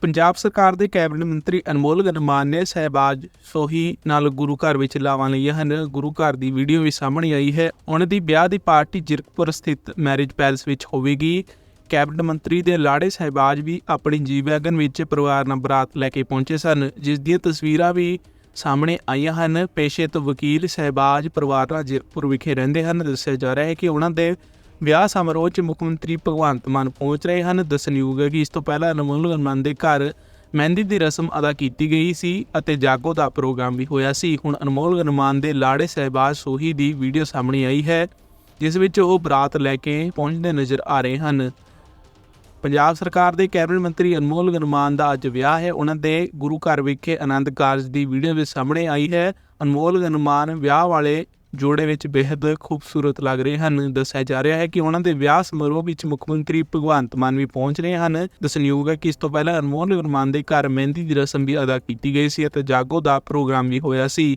ਪੰਜਾਬ ਸਰਕਾਰ ਦੇ ਕੈਬਨਿਟ ਮੰਤਰੀ ਅਨਮੋਲ ਗਨਮਾਨ ਨੇ ਸਹਿਬਾਜ ਸੋਹੀ ਨਾਲ ਗੁਰੂ ਘਰ ਵਿੱਚ ਲਾਵਾਂ ਲਈਆਂ ਹਨ। ਗੁਰੂ ਘਰ ਦੀ ਵੀਡੀਓ ਵੀ ਸਾਹਮਣੇ ਆਈ ਹੈ। ਉਹਨਾਂ ਦੀ ਵਿਆਹ ਦੀ ਪਾਰਟੀ ਜਿਰਕਪੁਰ ਸਥਿਤ ਮੈਰਿਜ ਪੈਲਸ ਵਿੱਚ ਹੋਵੇਗੀ। ਕੈਬਨਿਟ ਮੰਤਰੀ ਦੇ ਲਾੜੇ ਸਹਿਬਾਜ ਵੀ ਆਪਣੀ ਜੀ ਵੈਗਨ ਵਿੱਚ ਪਰਿਵਾਰ ਨਾਲ ਬਰਾਤ ਲੈ ਕੇ ਪਹੁੰਚੇ ਸਨ। ਜਿਸ ਦੀਆਂ ਤਸਵੀਰਾਂ ਵੀ ਸਾਹਮਣੇ ਆਈਆਂ ਹਨ। ਪੇਸ਼ੇ ਤੋਂ ਵਕੀਲ ਸਹਿਬਾਜ ਪਰਿਵਾਰ ਨਾਲ ਜਿਰਕਪੁਰ ਵਿਖੇ ਰਹਿੰਦੇ ਹਨ। ਦੱਸਿਆ ਜਾ ਰਿਹਾ ਹੈ ਕਿ ਉਹਨਾਂ ਦੇ ਵਿਆਹ ਸਮਾਰੋਹ 'ਚ ਮੁੱਖ ਮੰਤਰੀ ਭਗਵੰਤ ਮਾਨ ਪਹੁੰਚ ਰਹੇ ਹਨ ਦੱਸਣਯੋਗ ਹੈ ਕਿ ਇਸ ਤੋਂ ਪਹਿਲਾਂ ਅਨਮੋਲ ਗਨਮਾਨ ਦੇ ਘਰ ਮਹਿੰਦੀ ਦੀ ਰਸਮ ਅਦਾ ਕੀਤੀ ਗਈ ਸੀ ਅਤੇ ਜਾਗੋ ਦਾ ਪ੍ਰੋਗਰਾਮ ਵੀ ਹੋਇਆ ਸੀ। ਹੁਣ ਅਨਮੋਲ ਗਨਮਾਨ ਦੇ ਲਾੜੇ ਸਹਿਬਾਜ ਸੋਹੀ ਦੀ ਵੀਡੀਓ ਸਾਹਮਣੇ ਆਈ ਹੈ, ਜਿਸ ਵਿੱਚ ਉਹ ਬਰਾਤ ਲੈ ਕੇ ਪਹੁੰਚਦੇ ਨਜ਼ਰ ਆ ਰਹੇ ਹਨ। ਪੰਜਾਬ ਸਰਕਾਰ ਦੇ ਕੈਬਨਿਟ ਮੰਤਰੀ ਅਨਮੋਲ ਗਨਮਾਨ ਦਾ ਅੱਜ ਵਿਆਹ ਹੈ। ਉਹਨਾਂ ਦੇ ਗੁਰੂ ਘਰ ਵਿਖੇ ਆਨੰਦ ਕਾਰਜ ਦੀ ਵੀਡੀਓ ਵੀ ਸਾਹਮਣੇ ਆਈ ਹੈ। ਅਨਮੋਲ ਗਨਮਾਨ ਵਿਆਹ ਵਾਲੇ ਜੋੜੇ ਵਿੱਚ ਬੇहद ਖੂਬਸੂਰਤ ਲੱਗ ਰਹੇ ਹਨ। ਦੱਸਿਆ ਜਾ ਰਿਹਾ ਹੈ ਕਿ ਉਹਨਾਂ ਦੇ ਵਿਆਹ ਸਮਾਰੋਹ ਵਿੱਚ ਮੁੱਖ ਮੰਤਰੀ ਭਗਵੰਤ ਮਾਨ ਵੀ ਪਹੁੰਚ ਰਹੇ ਹਨ। ਦੱਸਣਯੋਗ ਹੈ ਕਿ ਇਸ ਤੋਂ ਪਹਿਲਾਂ ਅਨਮੋਲ ਗਨਮਾਨ ਦੇ ਘਰ ਮਹਿੰਦੀ ਦੀ ਰਸਮ ਵੀ ਅਦਾ ਕੀਤੀ ਗਈ ਸੀ ਅਤੇ ਜਾਗੋ ਦਾ ਪ੍ਰੋਗਰਾਮ ਵੀ ਹੋਇਆ ਸੀ।